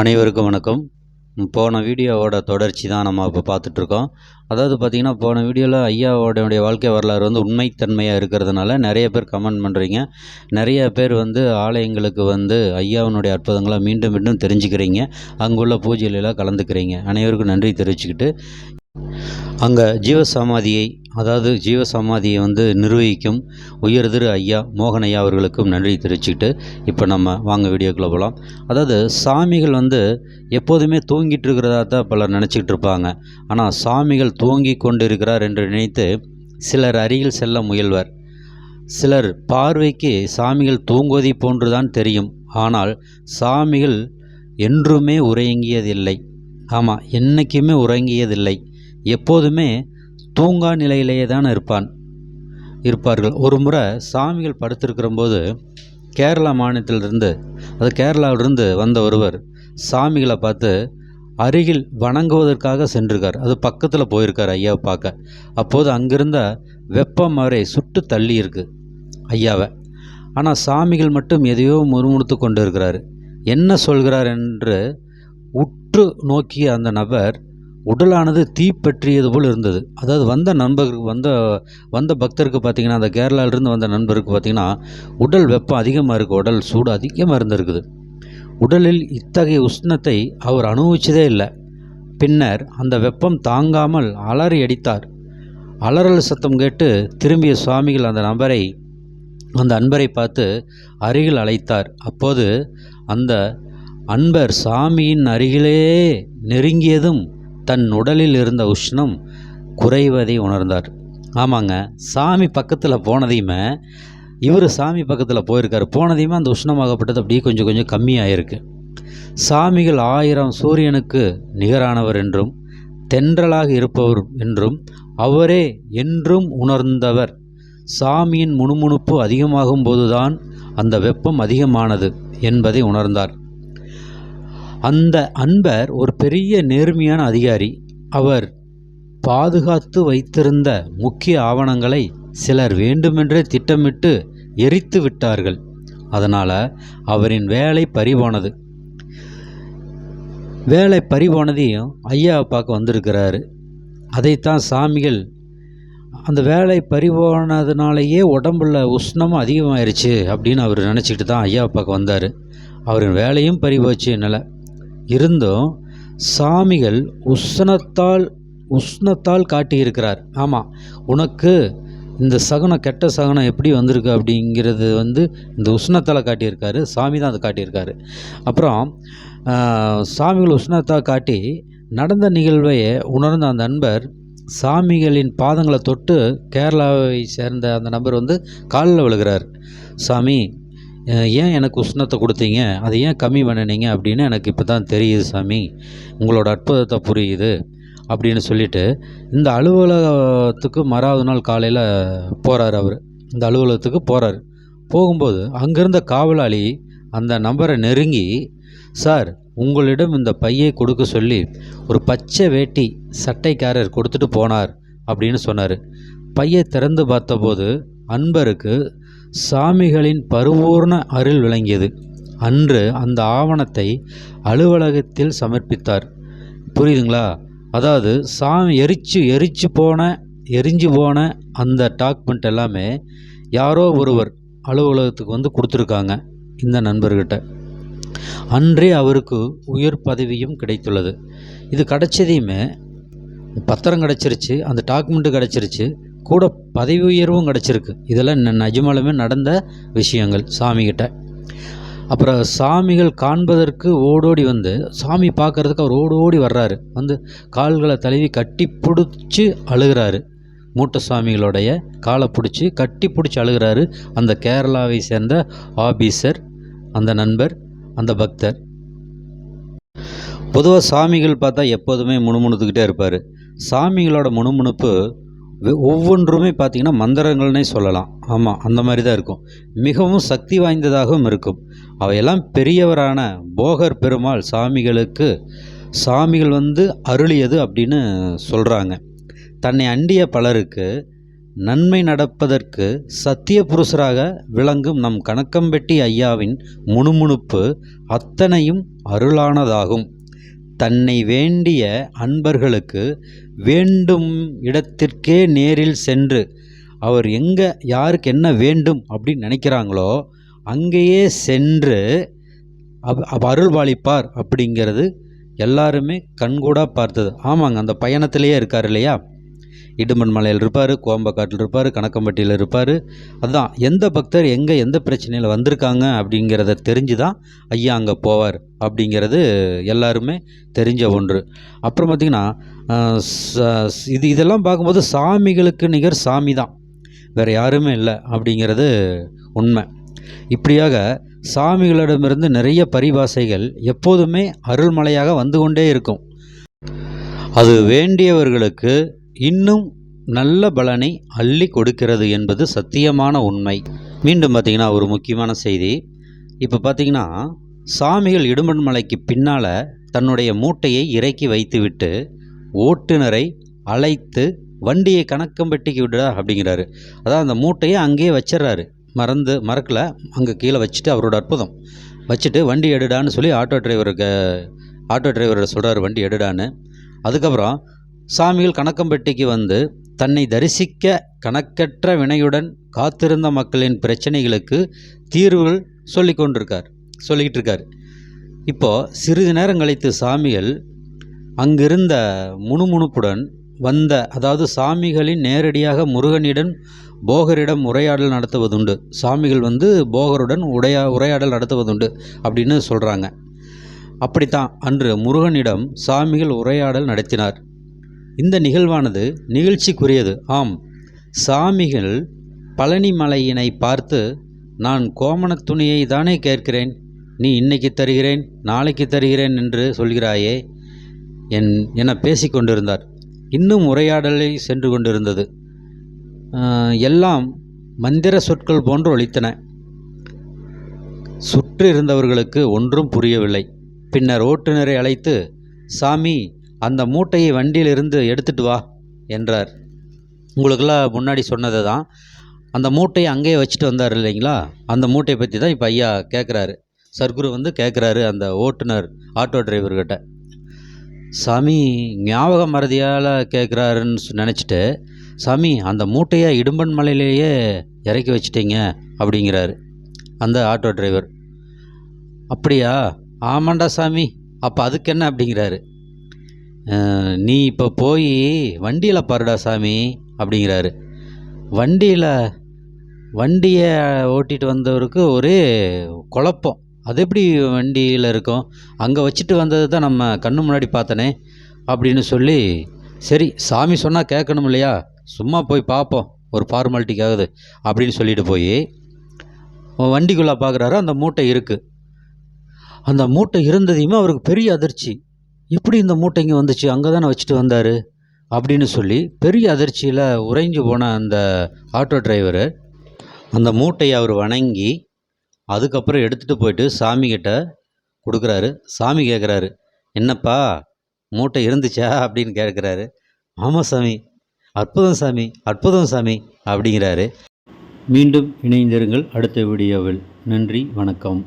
அனைவருக்கும் வணக்கம். போன வீடியோவோட தொடர்ச்சி தான் நம்ம இப்போ பார்த்துட்ருக்கோம். அதாவது பார்த்திங்கன்னா போன வீடியோவில் ஐயாவோடைய வாழ்க்கை வரலாறு வந்து உண்மைத்தன்மையாக இருக்கிறதுனால நிறைய பேர் கமெண்ட் பண்ணுறீங்க நிறைய பேர் வந்து ஆலயங்களுக்கு வந்து ஐயாவினுடைய அற்புதங்களை மீண்டும் மீண்டும் தெரிஞ்சுக்கிறீங்க. அங்குள்ள பூஜையிலலாம் கலந்துக்கிறீங்க. அனைவருக்கும் நன்றி தெரிவிச்சுக்கிட்டு அங்கே ஜீவசமாதியை அதாவது ஜீவசமாதியை வந்து நிர்வகிக்கும் உயர் திரு ஐயா மோகன் ஐயா அவர்களுக்கும் நன்றி தெரிவிச்சுக்கிட்டு இப்போ நம்ம வாங்க வீடியோக்குள்ளே போகலாம் அதாவது சாமிகள் வந்து எப்போதுமே தூங்கிட்டு இருக்கிறதா தான் பலர் நினச்சிக்கிட்டு இருப்பாங்க. ஆனால் சாமிகள் தூங்கி கொண்டு இருக்கிறார் என்று நினைத்து சிலர் அருகில் செல்ல முயல்வர். சிலர் பார்வைக்கு சாமிகள் தூங்குவதை போன்றுதான் தெரியும். ஆனால் சாமிகள் என்றுமே உறங்கியதில்லை. ஆமாம் என்றைக்குமே உறங்கியதில்லை. எப்போதுமே தூங்கா நிலையிலேயே தான் இருப்பான். இருப்பார்கள். ஒரு முறை சாமிகள் படுத்திருக்கிற போது கேரளா மாநிலத்திலிருந்து அது கேரளாவிலிருந்து வந்த ஒருவர் சாமிகளை பார்த்து அருகில் வணங்குவதற்காக சென்றிருக்கார். அது பக்கத்தில் போயிருக்கார் ஐயாவை பார்க்க. அப்போது அங்கிருந்த வெப்பம் அவரை சுட்டு தள்ளி இருக்கு ஐயாவை. ஆனால் சாமிகள் மட்டும் எதையோ முறுமுறுத்து கொண்டு இருக்கிறார் என்ன சொல்கிறார் என்று உற்று நோக்கிய அந்த நபர் உடலானது தீப்பற்றியது போல் இருந்தது. அதாவது வந்த நண்பருக்கு வந்த வந்த பக்தருக்கு பார்த்திங்கன்னா அந்த கேரளாவிலிருந்து வந்த நண்பருக்கு பார்த்திங்கன்னா உடல் வெப்பம் அதிகமாக இருக்குது உடல் சூடு அதிகமாக இருந்திருக்குது. உடலில் இத்தகைய உஷ்ணத்தை அவர் அனுபவிச்சதே இல்லை. பின்னர் அந்த வெப்பம் தாங்காமல் அலறி அடித்தார். அலறல் சத்தம் கேட்டு திரும்பிய சுவாமிகள் அந்த நபரை அந்த அன்பரை பார்த்து அருகில் அழைத்தார். அப்போது அந்த அன்பர் சாமியின் அருகிலே நெருங்கியதும் தன் உடலில் இருந்த உஷ்ணம் குறைவதை உணர்ந்தார். ஆமாங்க சாமி பக்கத்தில் போனதையுமே இவர் சாமி பக்கத்தில் போயிருக்கார். போனதையுமே அந்த உஷ்ணமாகப்பட்டது அப்படியே கொஞ்சம் கொஞ்சம் கம்மியாயிருக்கு. சாமிகள் ஆயிரம் சூரியனுக்கு நிகரானவர் என்றும் தென்றலாக இருப்பவர் என்றும் அவரே என்றும் உணர்ந்தவர். சாமியின் முணுமுணுப்பு அதிகமாகும் போதுதான் அந்த வெப்பம் அதிகமானது என்பதை உணர்ந்தார். அந்த அன்பர் ஒரு பெரிய நேர்மையான அதிகாரி. அவர் பாதுகாத்து வைத்திருந்த முக்கிய ஆவணங்களை சிலர் வேண்டுமென்றே திட்டமிட்டு எரித்து விட்டார்கள். அதனால் அவரின் வேலை பறிபோனது வேலை பறிபோனதையும் ஐயாவை பார்க்க வந்திருக்கிறாரு. அதைத்தான் சாமிகள் அந்த வேலை பறிபோனதுனாலேயே உடம்புல உஷ்ணமும் அதிகமாயிருச்சு அப்படின்னு அவர் நினச்சிக்கிட்டு தான் ஐயாவை பார்க்க வந்தார். அவரின் வேலையும் பறிபோச்சு என்னால். இருந்தும் சாமிகள் உஷ்ணத்தால் உஷ்ணத்தால் காட்டியிருக்கிறார். ஆமாம் உனக்கு இந்த சகுனம் கெட்ட சகுனம் எப்படி வந்திருக்கு அப்படிங்கிறது வந்து இந்த உஷ்ணத்தால் காட்டியிருக்காரு சாமி தான் அதை காட்டியிருக்காரு. அப்புறம் சாமிகள் உஷ்ணத்தால் காட்டி நடந்த நிகழ்வை உணர்ந்த அந்த நண்பர் சாமிகளின் பாதங்களை தொட்டு கேரளாவை சேர்ந்த அந்த நபர் வந்து காலில் விழுகிறார். சாமி ஏன் எனக்கு உஷ்ணத்தை கொடுத்தீங்க? அதை ஏன் கம்மி பண்ணினீங்க? அப்படின்னு எனக்கு இப்போ தான் தெரியுது சாமி. உங்களோட அற்புதத்தை புரியுது அப்படின்னு சொல்லிட்டு இந்த அலுவலகத்துக்கு மறாவது நாள் காலையில் போகிறார் அவர். இந்த அலுவலகத்துக்கு போகிறார் போகும்போது அங்கேருந்த காவலாளி அந்த நம்பரை நெருங்கி சார் உங்களிடம் இந்த பையை கொடுக்க சொல்லி ஒரு பச்சை வேட்டி சட்டைக்காரர் கொடுத்துட்டு போனார் அப்படின்னு சொன்னார். பையை திறந்து பார்த்தபோது அன்பருக்கு சாமிகளின் பரிபூர்ண அருள் விளங்கியது. அன்று அந்த ஆவணத்தை அலுவலகத்தில் சமர்ப்பித்தார். புரியுதுங்களா? அதாவது சாமி எரிச்சு எரிச்சு போன எரிஞ்சு போன அந்த டாக்குமெண்ட் எல்லாமே யாரோ ஒருவர் அலுவலகத்துக்கு வந்து கொடுத்துருக்காங்க இந்த நண்பர்கிட்ட. அன்றே அவருக்கு உயர் பதவியும் கிடைத்துள்ளது. இது கிடைச்சதையுமே பத்திரம் கிடச்சிருச்சு அந்த டாக்குமெண்ட்டு கிடச்சிருச்சு. கூட பதவி உயர்வும் கிடச்சிருக்கு. இதெல்லாம் நிஜமாலுமே நடந்த விஷயங்கள் சாமிகிட்ட. அப்புறம் சாமிகள் காண்பதற்கு ஓடோடி வந்து சாமி பார்க்குறதுக்கு அவர் ஓடோடி வர்றாரு. வந்து கால்களை தழுவி கட்டி பிடிச்சி அழுகிறாரு. மூட்ட சாமிகளுடைய காலை பிடிச்சி கட்டி பிடிச்சி அழுகிறாரு. அந்த கேரளாவை சேர்ந்த ஆபீசர் அந்த நண்பர் அந்த பக்தர். பொதுவாக சாமிகள் பார்த்தா எப்போதுமே முணுமுணுத்துக்கிட்டே இருப்பார். சாமிகளோட முணுமுணுப்பு ஒவ்வொன்றுமே பார்த்திங்கன்னா மந்திரங்கள்னே சொல்லலாம். ஆமாம் அந்த மாதிரி தான் இருக்கும். மிகவும் சக்தி வாய்ந்ததாகவும் இருக்கும். அவையெல்லாம் பெரியவரான போகர் பெருமாள் சாமிகளுக்கு சாமிகள் வந்து அருளியது அப்படின்னு சொல்கிறாங்க தன்னை அண்டிய பலருக்கு நன்மை நடப்பதற்கு சத்திய புருஷராக விளங்கும் நம் கணக்கம்பெட்டி ஐயாவின் முணுமுணுப்பு அத்தனையும் அருளானதாகும். தன்னை வேண்டிய அன்பர்களுக்கு வேண்டும் இடத்திற்கே நேரில் சென்று அவர் எங்கே யாருக்கு என்ன வேண்டும் அப்படின்னு நினைக்கிறாங்களோ அங்கேயே சென்று அவ் அவ் அருள்பாலிப்பார் அப்படிங்கிறது எல்லாருமே கண்கூடாக பார்த்தது. ஆமாங்க அந்த பயணத்திலேயே இருக்கார் இல்லையா? இடுமன் மலையில் இருப்பார் கோம்பக்காட்டில் இருப்பார் கணக்கம்பட்டியில் இருப்பார். அதுதான் எந்த பக்தர் எங்கே எந்த பிரச்சனையில் வந்திருக்காங்க அப்படிங்கிறத தெரிஞ்சு தான் ஐயா அங்கே போவார் அப்படிங்கிறது எல்லாருமே தெரிஞ்ச ஒன்று. அப்புறம் பார்த்திங்கன்னா இது இதெல்லாம் பார்க்கும்போது சாமிகளுக்கு நிகர் சாமி தான். வேறு யாருமே இல்லை அப்படிங்கிறது உண்மை. இப்படியாக சாமிகளிடமிருந்து நிறைய பரிபாசைகள் எப்போதுமே அருள்மலையாக வந்து கொண்டே இருக்கும். அது வேண்டியவர்களுக்கு இன்னும் நல்ல பலனை அள்ளி கொடுக்கிறது என்பது சத்தியமான உண்மை. மீண்டும் பார்த்தீங்கன்னா ஒரு முக்கியமான செய்தி. இப்போ பார்த்தீங்கன்னா சாமிகள் இடுமன்மலைக்கு பின்னால் தன்னுடைய மூட்டையை இறக்கி வைத்துவிட்டு ஓட்டுநரை அழைத்து வண்டியை கணக்கம்பட்டிக்கு விடுடா அப்படிங்கிறாரு. அதான் அந்த மூட்டையை அங்கேயே வச்சிடுறாரு. மறந்து மறக்கல. அங்கே கீழே வச்சுட்டு அவரோட அற்புதம். வச்சுட்டு வண்டி எடுடான்னு சொல்லி ஆட்டோ டிரைவருக்கு ஆட்டோ டிரைவரோட சொல்கிறார் வண்டி எடுடான்னு. அதுக்கப்புறம் சாமிகள் கணக்கம்பட்டிக்கு வந்து தன்னை தரிசிக்க கணக்கற்ற வினையுடன் காத்திருந்த மக்களின் பிரச்சனைகளுக்கு தீர்வுகள் சொல்லி கொண்டிருக்கார் சொல்லிக்கிட்டு இருக்கார். இப்போது சிறிது நேரம் கழித்து சாமிகள் அங்கிருந்த முணுமுணுப்புடன் வந்த அதாவது சாமிகளின் நேரடியாக முருகனிடம் போகரிடம் உரையாடல் நடத்துவதுண்டு. சாமிகள் வந்து போகருடன் உடையா உரையாடல் நடத்துவதுண்டு அப்படின்னு சொல்கிறாங்க அப்படித்தான் அன்று முருகனிடம் சாமிகள் உரையாடல் நடத்தினார். இந்த நிகழ்வானது நிகழ்ச்சிக்குரியது. ஆம். சாமிகள் பழனி மலையினை பார்த்து நான் கோமணத் துணியை தானே கேட்கிறேன். நீ இன்னைக்கு தருகிறேன் நாளைக்கு தருகிறேன் என்று சொல்கிறாயே என் என பேசிக்கொண்டிருந்தார் இன்னும் உரையாடலை சென்று கொண்டிருந்தது. எல்லாம் மந்திர சொற்கள் போன்று ஒழித்தன சுற்றி இருந்தவர்களுக்கு ஒன்றும் புரியவில்லை. பின்னர் ஓட்டுநரை அழைத்து சாமி அந்த மூட்டையை வண்டியிலிருந்து எடுத்துட்டு வா என்றார். உங்களுக்கெல்லாம் முன்னாடி சொன்னது தான். அந்த மூட்டையை அங்கேயே வச்சுட்டு வந்தார் இல்லைங்களா? அந்த மூட்டையை பற்றி தான் இப்போ ஐயா கேட்குறாரு சர்க்குரு வந்து கேட்குறாரு அந்த ஓட்டுநர் ஆட்டோ டிரைவர்கிட்ட. சாமி ஞாபக மறதியால் கேட்குறாருன்னு நினச்சிட்டு சாமி அந்த மூட்டையை இடும்பன் மலையிலேயே இறக்கி வச்சிட்டிங்க அப்படிங்கிறாரு அந்த ஆட்டோ டிரைவர். அப்படியா? ஆமாண்டா சாமி. அப்போ அதுக்கு என்ன? அப்படிங்கிறாரு. நீ இப்போ போய் வண்டியில் பாருடா சாமி அப்படிங்கிறாரு. வண்டியில் வண்டியை ஓட்டிட்டு வந்தவருக்கு ஒரே குழப்பம். அது எப்படி வண்டியில் இருக்கும்? அங்கே வச்சுட்டு வந்தது தான் நம்ம கண்ணு முன்னாடி பார்த்தனே அப்படின்னு சொல்லி சரி சாமி சொன்னால் கேட்கணும் இல்லையா? சும்மா போய் பார்ப்போம் ஒரு ஃபார்மாலிட்டிக்காகுது அப்படின்னு சொல்லிட்டு போய் வண்டிக்குள்ளே பார்க்குறாரு அந்த மூட்டை இருக்குது அந்த மூட்டை இருந்ததையுமே அவருக்கு பெரிய அதிர்ச்சி. எப்படி இந்த மூட்டை இங்கே வந்துச்சு அங்கே தானே வச்சுட்டு வந்தார்? அப்படின்னு சொல்லி பெரிய அதிர்ச்சியில் உறைஞ்சு போன அந்த ஆட்டோ டிரைவரு அந்த மூட்டையை அவர் வணங்கி அதுக்கப்புறம் எடுத்துகிட்டு போயிட்டு சாமிக்கிட்ட கொடுக்குறாரு. சாமி கேட்குறாரு என்னப்பா மூட்டை இருந்துச்சா? அப்படின்னு கேட்குறாரு ஆமாம் சாமி அற்புதம் சாமி அற்புதம் சாமி அப்படிங்கிறாரு. மீண்டும் இணைந்திருங்கள் அடுத்த வீடியோவில். நன்றி வணக்கம்.